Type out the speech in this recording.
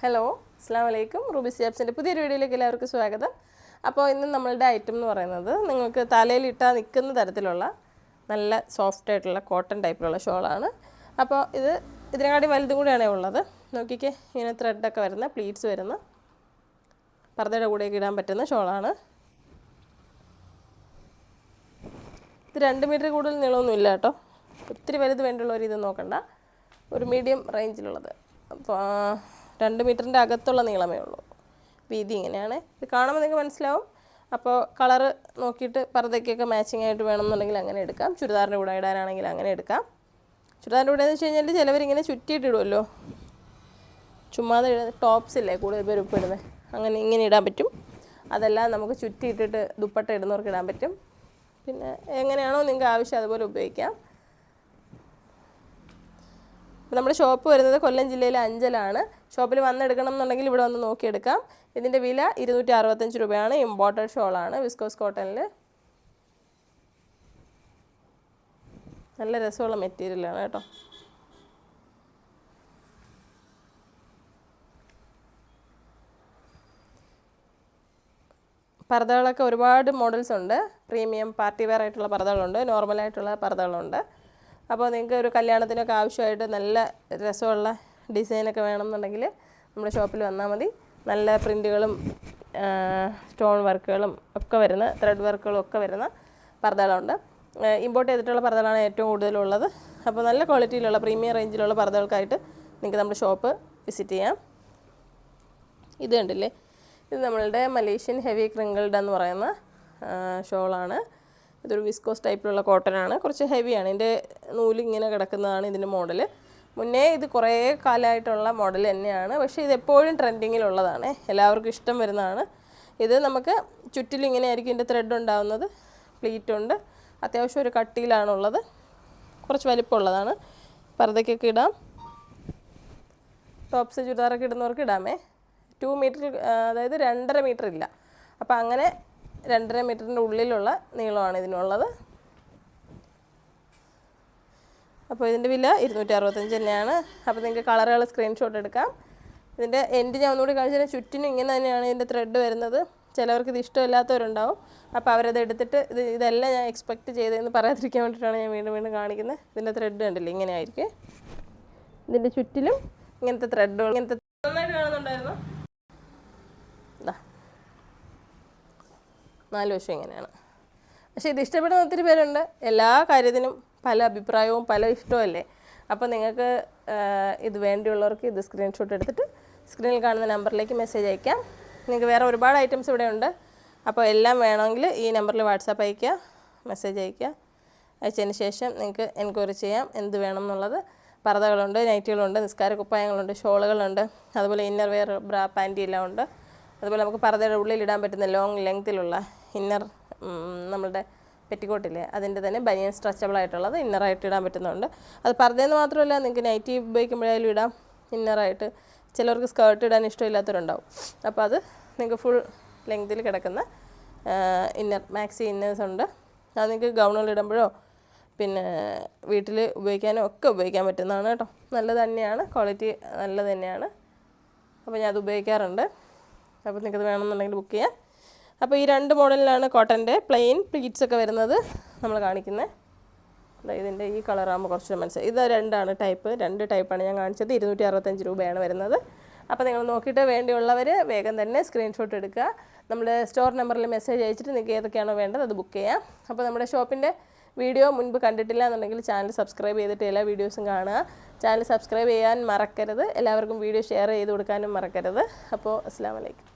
Hello അസ്സാം വലൈക്കും Ruby ആപ്സിന്റെ പുതിയൊരു വീഡിയോയിലേക്ക് എല്ലാവർക്കും സ്വാഗതം. അപ്പോൾ ഇന്ന് നമ്മളുടെ ഐറ്റം എന്ന് പറയുന്നത് നിങ്ങൾക്ക് തലയിലിട്ടാൽ നിൽക്കുന്ന തരത്തിലുള്ള നല്ല സോഫ്റ്റ് ആയിട്ടുള്ള കോട്ടൺ ടൈപ്പിലുള്ള ഷോളാണ് അപ്പോൾ ഇത് ഇതിനെക്കാട്ടി വലുതും കൂടിയാണേ ഉള്ളത്. നോക്കിക്കേ ഇങ്ങനെ ത്രെഡൊക്കെ വരുന്ന പ്ലീറ്റ്സ് വരുന്ന പർദ്ദയുടെ കൂടെയൊക്കെ ഇടാൻ പറ്റുന്ന ഷോളാണ് ഇത് രണ്ട് മീറ്റർ കൂടുതൽ നീളമൊന്നും ഇല്ല കേട്ടോ. ഒത്തിരി വലുത് വേണ്ടിയുള്ളവർ ഇത് നോക്കണ്ട. ഒരു മീഡിയം റേഞ്ചിലുള്ളത് അപ്പോൾ രണ്ട് മീറ്ററിന്റെ അകത്തുള്ള നീളമേ ഉള്ളൂ. വീതി ഇങ്ങനെയാണ്. ഇത് കാണുമ്പോൾ നിങ്ങൾക്ക് മനസ്സിലാവും. അപ്പോൾ കളറ് നോക്കിയിട്ട് പർദ്ദയ്ക്കൊക്കെ മാച്ചിങ് ആയിട്ട് വേണമെന്നുണ്ടെങ്കിൽ അങ്ങനെ എടുക്കാം. ചുരിദാറിന്റെ കൂടെ ഇടാനാണെങ്കിൽ അങ്ങനെ എടുക്കാം. ചുരിദാറിന്റെ കൂടെ എന്ന് വെച്ച് കഴിഞ്ഞാൽ ചിലവരിങ്ങനെ ചുറ്റിയിട്ടിടുമല്ലോ ചുമ്മാതെ ടോപ്സ് ഇല്ലേ കൂടുതൽ പേര് ഇപ്പോൾ ഇടുന്നത്. അങ്ങനെ ഇങ്ങനെ ഇടാൻ പറ്റും. അതെല്ലാം നമുക്ക് ചുറ്റിയിട്ടിട്ട് ദുപ്പട്ട ഇടുന്നവർക്ക് ഇടാൻ പറ്റും. പിന്നെ എങ്ങനെയാണോ നിങ്ങൾക്ക് ആവശ്യം അതുപോലെ ഉപയോഗിക്കാം. അപ്പോൾ നമ്മുടെ ഷോപ്പ് വരുന്നത് കൊല്ലം ജില്ലയിലെ അഞ്ചലാണ്. ഷോപ്പിൽ വന്നെടുക്കണം എന്നുണ്ടെങ്കിൽ ഇവിടെ വന്ന് നോക്കിയെടുക്കാം. ഇതിന്റെ വില ഇരുന്നൂറ്റി അറുപത്തഞ്ച് രൂപയാണ്. ഇമ്പോർട്ടഡ് ഷോളാണ് വിസ്കോസ് കോട്ടണിൽ. നല്ല രസമുള്ള മെറ്റീരിയലാണ് കേട്ടോ. പർദ്ദകളൊക്കെ ഒരുപാട് മോഡൽസ് ഉണ്ട്. പ്രീമിയം പാർട്ടി വെയർ ആയിട്ടുള്ള പർദ്ദകളുണ്ട്. നോർമലായിട്ടുള്ള പർദ്ദകളുണ്ട്. അപ്പോൾ നിങ്ങൾക്ക് ഒരു കല്യാണത്തിനൊക്കെ ആവശ്യമായിട്ട് നല്ല രസമുള്ള ഡിസൈനൊക്കെ വേണമെന്നുണ്ടെങ്കിൽ നമ്മുടെ ഷോപ്പിൽ വന്നാൽ മതി. നല്ല പ്രിന്റുകളും സ്റ്റോൺ വർക്കുകളും ഒക്കെ വരുന്ന ത്രെഡ് വർക്കുകളും ഒക്കെ വരുന്ന പർദ്ദകളുണ്ട്. ഇമ്പോർട്ട് ചെയ്തിട്ടുള്ള പർദ്ദകളാണ് ഏറ്റവും കൂടുതലുള്ളത്. അപ്പോൾ നല്ല ക്വാളിറ്റിയിലുള്ള പ്രീമിയം റേഞ്ചിലുള്ള പർദ്ദകൾക്കായിട്ട് നിങ്ങൾക്ക് നമ്മുടെ ഷോപ്പ് വിസിറ്റ് ചെയ്യാം. ഇത് കണ്ടില്ലേ? ഇത് നമ്മളുടെ മലേഷ്യൻ ഹെവി ക്രിങ്കിൾഡ് എന്ന് പറയുന്ന ഷോളാണ് ഇതൊരു വിസ്കോസ് ടൈപ്പിലുള്ള ആണ്. കുറച്ച് ഹെവിയാണ് ഇതിന്റെ നൂലിങ്ങനെ കിടക്കുന്നതാണ് ഇതിന്റെ മോഡൽ മുന്നേ ഇത് കുറേ കാലമായിട്ടുള്ള മോഡൽ തന്നെയാണ്. പക്ഷേ ഇത് എപ്പോഴും ട്രെൻഡിങ്ങിലുള്ളതാണ് എല്ലാവർക്കും ഇഷ്ടം വരുന്നതാണ്. ഇത് നമുക്ക് ചുറ്റിലും ഇങ്ങനെ ആയിരിക്കും ഇതിന്റെ ത്രെഡ് ഉണ്ടാവുന്നത്. പ്ലീറ്റ് ഉണ്ട്. അത്യാവശ്യം ഒരു കട്ടിയിലാണുള്ളത്. കുറച്ച് വലിപ്പമുള്ളതാണ്. പർദ്ദയ്ക്കൊക്കെ ഇടാം. ടോപ്സ് ചുരിദാറൊക്കെ ഇടുന്നവർക്ക് ഇടാമേ. ടു മീറ്റർ അതായത് രണ്ടര മീറ്റർ ഇല്ല. അപ്പോൾ അങ്ങനെ രണ്ടര മീറ്ററിന്റെ ഉള്ളിലുള്ള നീളമാണ് ഇതിനുള്ളത്. അപ്പോൾ ഇതിന്റെ വില ഇരുന്നൂറ്റി അറുപത്തഞ്ച് തന്നെയാണ്. അപ്പോൾ നിങ്ങൾക്ക് കളറുകൾ സ്ക്രീൻഷോട്ട് എടുക്കാം. ഇതിന്റെ എൻഡ് ഞാൻ ഒന്നുകൂടി കാണിച്ചു തരാം. ചുറ്റിനും ഇങ്ങനെ തന്നെയാണ് ഇതിന്റെ ത്രെഡ് വരുന്നത്. ചിലവർക്ക് ഇത് ഇഷ്ടമില്ലാത്തവരുണ്ടാവും. അപ്പോൾ അവരത് എടുത്തിട്ട് ഇത് ഇതെല്ലാം ഞാൻ എക്സ്പെക്റ്റ് ചെയ്തതെന്ന് പറയാതിരിക്കാൻ വേണ്ടിയിട്ടാണ് ഞാൻ വീണ്ടും വീണ്ടും കാണിക്കുന്നത്. ഇതിന്റെ ത്രെഡ് കണ്ടില്ലേ? ഇങ്ങനെ ആയിരിക്കും. ഇതിന്റെ ചുറ്റിലും ഇങ്ങനത്തെ ത്രെഡുകൾ ഇങ്ങനത്തെ നന്നായിട്ട് കാണുന്നുണ്ടായിരുന്നു ഇതാ നാല് വശം ഇങ്ങനെയാണ്. പക്ഷേ ഇത് ഇഷ്ടപ്പെടുന്ന ഒത്തിരി പേരുണ്ട്. എല്ലാ കാര്യത്തിനും പല അഭിപ്രായവും പല ഇഷ്ടമല്ലേ അപ്പോൾ നിങ്ങൾക്ക് ഇത് വേണ്ടിയുള്ളവർക്ക് ഇത് സ്ക്രീൻഷോട്ട് എടുത്തിട്ട് സ്ക്രീനിൽ കാണുന്ന നമ്പറിലേക്ക് മെസ്സേജ് അയക്കാം. നിങ്ങൾക്ക് വേറെ ഒരുപാട് ഐറ്റംസ് ഇവിടെ ഉണ്ട്. അപ്പോൾ എല്ലാം വേണമെങ്കിൽ ഈ നമ്പറിൽ വാട്സാപ്പ് അയയ്ക്കുക മെസ്സേജ് അയയ്ക്കുക. അയച്ചതിന് ശേഷം നിങ്ങൾക്ക് എൻക്വയറി ചെയ്യാം. എന്ത് വേണം എന്നുള്ളത്. പർദ്ദകളുണ്ട് നൈറ്റികളുണ്ട് നിസ്കാര കുപ്പായങ്ങളുണ്ട് ഷോളുകളുണ്ട് അതുപോലെ ഇന്നർ വെയർ ബ്രാ പാന്റി എല്ലാം ഉണ്ട്. അതുപോലെ നമുക്ക് പർദ്ദയുടെ ഉള്ളിൽ ഇടാൻ പറ്റുന്ന ലോങ് ലെങ്ത്തിലുള്ള ഇന്നർ നമ്മളുടെ പെറ്റിക്കോട്ടില്ലേ അതിന്റെ തന്നെ ബനിയൻ സ്ട്രെച്ചബിൾ ആയിട്ടുള്ളത് ഇന്നറായിട്ട് ഇടാൻ പറ്റുന്നുണ്ട്. അത് പർദ്ദയെന്ന് മാത്രമല്ല നിങ്ങൾക്ക് നൈറ്റി ഉപയോഗിക്കുമ്പോഴായാലും ഇടാം. ഇന്നറായിട്ട് ചിലർക്ക് സ്കേർട്ട് ഇടാൻ ഇഷ്ടമില്ലാത്തവരുണ്ടാവും. അപ്പോൾ അത് നിങ്ങൾക്ക് ഫുൾ ലെങ്തിൽ കിടക്കുന്ന ഇന്നർ മാക്സി ഇന്നേഴ്സ് ഉണ്ട്. അത് നിങ്ങൾക്ക് ഗൗണുകൾ ഇടുമ്പോഴോ പിന്നെ വീട്ടിൽ ഉപയോഗിക്കാനോ ഒക്കെ ഉപയോഗിക്കാൻ പറ്റുന്നതാണ് കേട്ടോ. നല്ലത് തന്നെയാണ് ക്വാളിറ്റി നല്ലത് തന്നെയാണ്. അപ്പോൾ ഞാൻ അത് ഉപയോഗിക്കാറുണ്ട്. അപ്പോൾ നിങ്ങൾക്ക് വേണമെന്നുണ്ടെങ്കിൽ ബുക്ക് ചെയ്യാം. അപ്പോൾ ഈ രണ്ട് മോഡലിലാണ് കോട്ടന്റെ പ്ലെയിൻ പ്ലീറ്റ്സ് ഒക്കെ വരുന്നത് നമ്മൾ കാണിക്കുന്നത്. ഇതിന്റെ ഈ കളറാകുമ്പോൾ കുറച്ച് മനസ്സിലായി ഇത് രണ്ടാണ് ടൈപ്പ് രണ്ട് ടൈപ്പാണ് ഞാൻ കാണിച്ചത്. ഇരുന്നൂറ്റി അറുപത്തഞ്ച് രൂപയാണ് വരുന്നത്. അപ്പോൾ നിങ്ങൾ നോക്കിയിട്ട് വേണ്ടിയുള്ളവർ വേഗം തന്നെ സ്ക്രീൻഷോട്ട് എടുക്കുക. നമ്മുടെ സ്റ്റോർ നമ്പറിൽ മെസ്സേജ് അയച്ചിട്ട് നിങ്ങൾക്ക് ഏതൊക്കെയാണോ വേണ്ടത് അത് ബുക്ക് ചെയ്യാം. അപ്പോൾ നമ്മുടെ ഷോപ്പിന്റെ വീഡിയോ മുൻപ് കണ്ടിട്ടില്ല എന്നുണ്ടെങ്കിൽ ചാനൽ സബ്സ്ക്രൈബ് ചെയ്തിട്ട് എല്ലാ വീഡിയോസും കാണുക. ചാനൽ സബ്സ്ക്രൈബ് ചെയ്യാൻ മറക്കരുത്. എല്ലാവർക്കും വീഡിയോ ഷെയർ ചെയ്ത് കൊടുക്കാനും മറക്കരുത്. അപ്പോൾ അസ്സാം വലൈക്കും